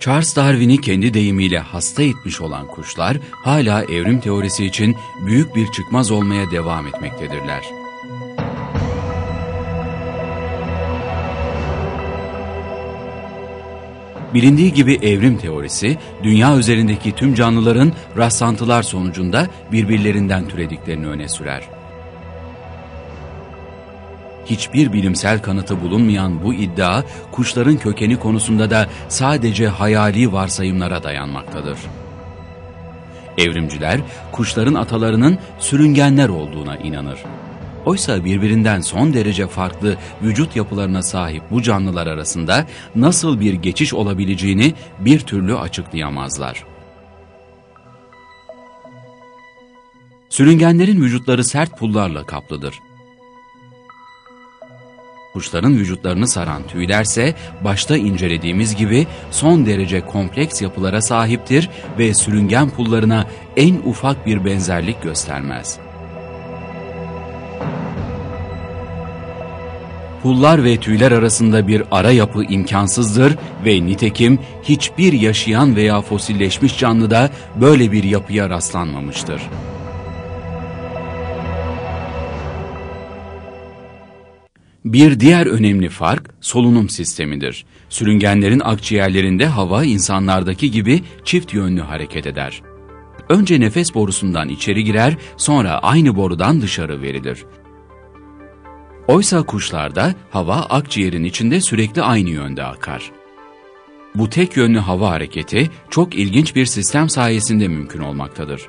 Charles Darwin'i kendi deyimiyle hasta etmiş olan kuşlar hala evrim teorisi için büyük bir çıkmaz olmaya devam etmektedirler. Bilindiği gibi evrim teorisi, dünya üzerindeki tüm canlıların rastlantılar sonucunda birbirlerinden türediklerini öne sürer. Hiçbir bilimsel kanıtı bulunmayan bu iddia, kuşların kökeni konusunda da sadece hayali varsayımlara dayanmaktadır. Evrimciler, kuşların atalarının sürüngenler olduğuna inanır. Oysa birbirinden son derece farklı vücut yapılarına sahip bu canlılar arasında nasıl bir geçiş olabileceğini bir türlü açıklayamazlar. Sürüngenlerin vücutları sert pullarla kaplıdır. Kuşların vücutlarını saran tüylerse başta incelediğimiz gibi son derece kompleks yapılara sahiptir ve sürüngen pullarına en ufak bir benzerlik göstermez. Pullar ve tüyler arasında bir ara yapı imkansızdır ve nitekim hiçbir yaşayan veya fosilleşmiş canlıda böyle bir yapıya rastlanmamıştır. Bir diğer önemli fark solunum sistemidir. Sürüngenlerin akciğerlerinde hava insanlardaki gibi çift yönlü hareket eder. Önce nefes borusundan içeri girer, sonra aynı borudan dışarı verilir. Oysa kuşlarda hava akciğerin içinde sürekli aynı yönde akar. Bu tek yönlü hava hareketi çok ilginç bir sistem sayesinde mümkün olmaktadır.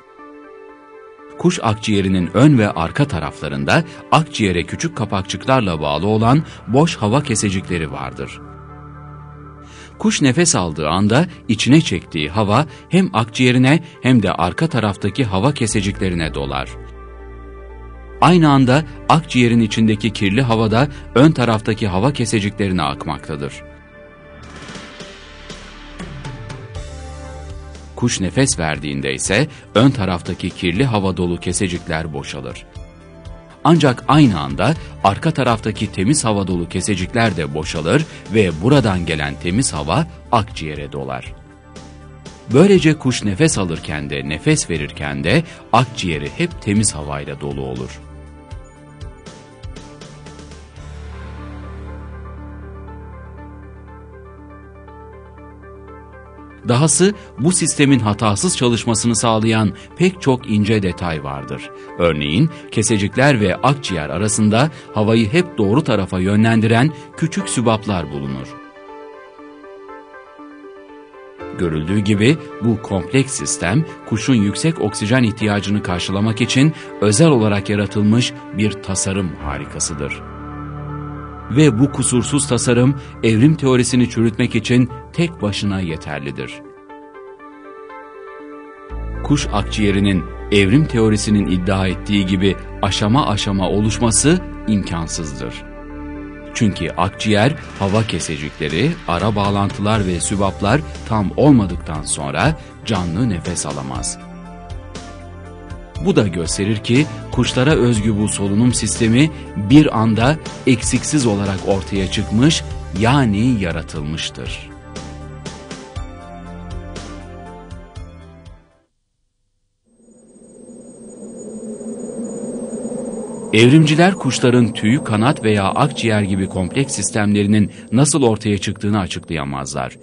Kuş akciğerinin ön ve arka taraflarında akciğere küçük kapakçıklarla bağlı olan boş hava kesecikleri vardır. Kuş nefes aldığı anda içine çektiği hava hem akciğerine hem de arka taraftaki hava keseciklerine dolar. Aynı anda akciğerin içindeki kirli havada ön taraftaki hava keseciklerine akmaktadır. Kuş nefes verdiğinde ise ön taraftaki kirli hava dolu kesecikler boşalır. Ancak aynı anda arka taraftaki temiz hava dolu kesecikler de boşalır ve buradan gelen temiz hava akciğere dolar. Böylece kuş nefes alırken de nefes verirken de akciğeri hep temiz havayla dolu olur. Dahası bu sistemin hatasız çalışmasını sağlayan pek çok ince detay vardır. Örneğin kesecikler ve akciğer arasında havayı hep doğru tarafa yönlendiren küçük sübaplar bulunur. Görüldüğü gibi bu kompleks sistem kuşun yüksek oksijen ihtiyacını karşılamak için özel olarak yaratılmış bir tasarım harikasıdır. Ve bu kusursuz tasarım evrim teorisini çürütmek için tek başına yeterlidir. Kuş akciğerinin evrim teorisinin iddia ettiği gibi aşama aşama oluşması imkansızdır. Çünkü akciğer, hava kesecikleri, ara bağlantılar ve sübaplar tam olmadıktan sonra canlı nefes alamaz. Bu da gösterir ki kuşlara özgü bu solunum sistemi bir anda eksiksiz olarak ortaya çıkmış yani yaratılmıştır. Evrimciler kuşların tüy, kanat veya akciğer gibi kompleks sistemlerinin nasıl ortaya çıktığını açıklayamazlar.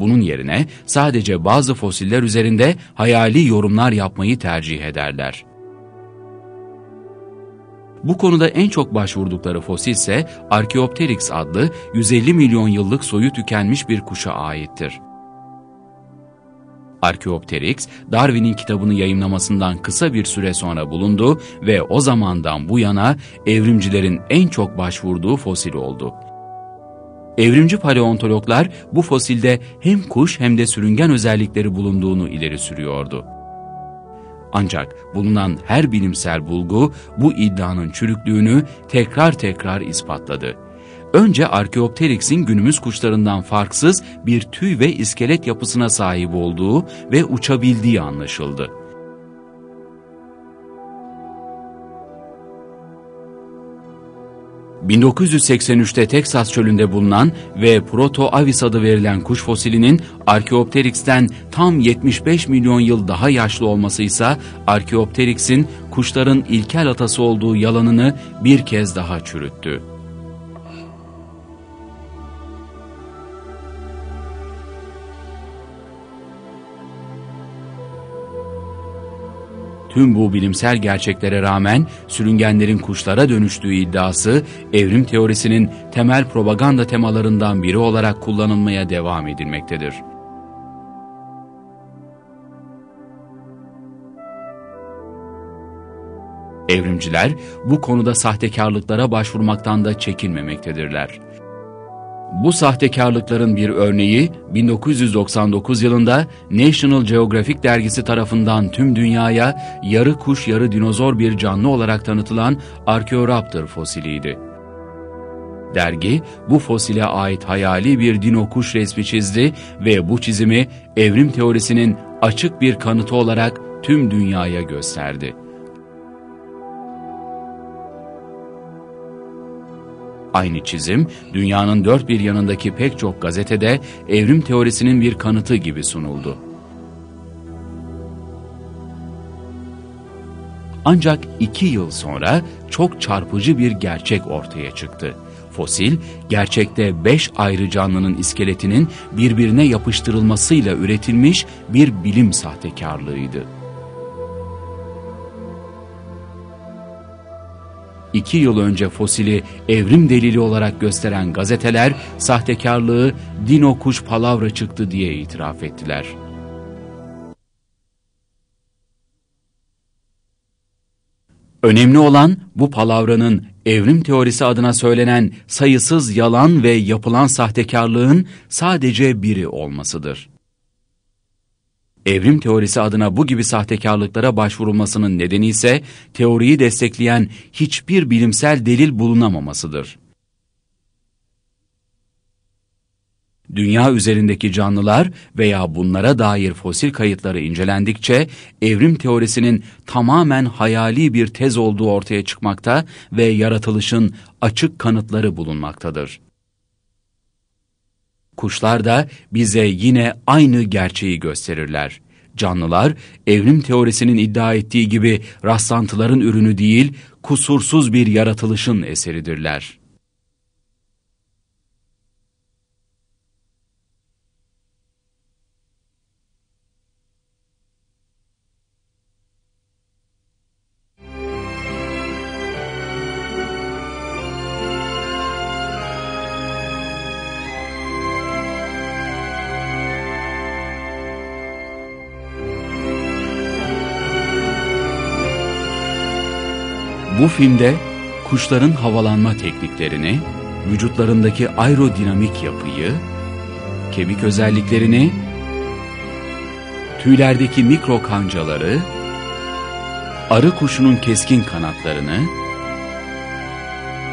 Bunun yerine sadece bazı fosiller üzerinde hayali yorumlar yapmayı tercih ederler. Bu konuda en çok başvurdukları fosil ise Archaeopteryx adlı 150 milyon yıllık soyu tükenmiş bir kuşa aittir. Archaeopteryx, Darwin'in kitabını yayımlamasından kısa bir süre sonra bulundu ve o zamandan bu yana evrimcilerin en çok başvurduğu fosil oldu. Evrimci paleontologlar bu fosilde hem kuş hem de sürüngen özellikleri bulunduğunu ileri sürüyordu. Ancak bulunan her bilimsel bulgu bu iddianın çürüklüğünü tekrar tekrar ispatladı. Önce Archaeopteryx'in günümüz kuşlarından farksız bir tüy ve iskelet yapısına sahip olduğu ve uçabildiği anlaşıldı. 1983'te Teksas çölünde bulunan ve Proto avis adı verilen kuş fosilinin Archaeopteryx'ten tam 75 milyon yıl daha yaşlı olması ise Archaeopteryx'in kuşların ilkel atası olduğu yalanını bir kez daha çürüttü. Tüm bu bilimsel gerçeklere rağmen sürüngenlerin kuşlara dönüştüğü iddiası evrim teorisinin temel propaganda temalarından biri olarak kullanılmaya devam edilmektedir. Evrimciler bu konuda sahtekarlıklara başvurmaktan da çekinmemektedirler. Bu sahtekarlıkların bir örneği 1999 yılında National Geographic dergisi tarafından tüm dünyaya yarı kuş yarı dinozor bir canlı olarak tanıtılan Archaeoraptor fosiliydi. Dergi bu fosile ait hayali bir dino kuş resmi çizdi ve bu çizimi evrim teorisinin açık bir kanıtı olarak tüm dünyaya gösterdi. Aynı çizim, dünyanın dört bir yanındaki pek çok gazetede evrim teorisinin bir kanıtı gibi sunuldu. Ancak iki yıl sonra çok çarpıcı bir gerçek ortaya çıktı. Fosil, gerçekte beş ayrı canlının iskeletinin birbirine yapıştırılmasıyla üretilmiş bir bilim sahtekarlığıydı. İki yıl önce fosili evrim delili olarak gösteren gazeteler sahtekarlığı dino kuş palavra çıktı diye itiraf ettiler. Önemli olan bu palavranın evrim teorisi adına söylenen sayısız yalan ve yapılan sahtekarlığın sadece biri olmasıdır. Evrim teorisi adına bu gibi sahtekarlıklara başvurulmasının nedeni ise teoriyi destekleyen hiçbir bilimsel delil bulunamamasıdır. Dünya üzerindeki canlılar veya bunlara dair fosil kayıtları incelendikçe evrim teorisinin tamamen hayali bir tez olduğu ortaya çıkmakta ve yaratılışın açık kanıtları bulunmaktadır. Kuşlar da bize yine aynı gerçeği gösterirler. Canlılar, evrim teorisinin iddia ettiği gibi rastlantıların ürünü değil, kusursuz bir yaratılışın eseridirler. Bu filmde kuşların havalanma tekniklerini, vücutlarındaki aerodinamik yapıyı, kemik özelliklerini, tüylerdeki mikro kancaları, arı kuşunun keskin kanatlarını,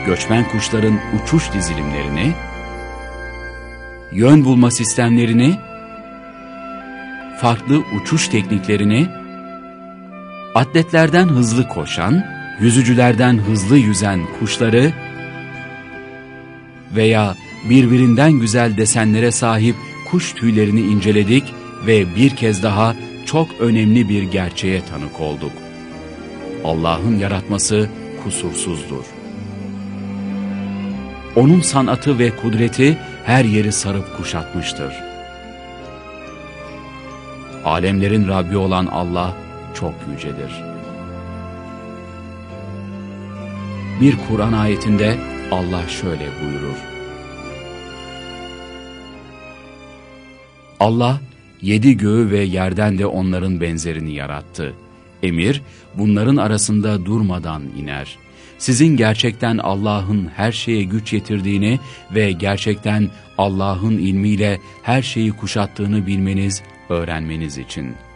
göçmen kuşların uçuş dizilimlerini, yön bulma sistemlerini, farklı uçuş tekniklerini, atletlerden hızlı koşan, yüzücülerden hızlı yüzen kuşları veya birbirinden güzel desenlere sahip kuş tüylerini inceledik ve bir kez daha çok önemli bir gerçeğe tanık olduk. Allah'ın yaratması kusursuzdur. Onun sanatı ve kudreti her yeri sarıp kuşatmıştır. Alemlerin Rabbi olan Allah çok yücedir. Bir Kur'an ayetinde Allah şöyle buyurur. Allah yedi göğü ve yerden de onların benzerini yarattı. Emir bunların arasında durmadan iner. Sizin gerçekten Allah'ın her şeye güç yetirdiğini ve gerçekten Allah'ın ilmiyle her şeyi kuşattığını bilmeniz, öğrenmeniz için.''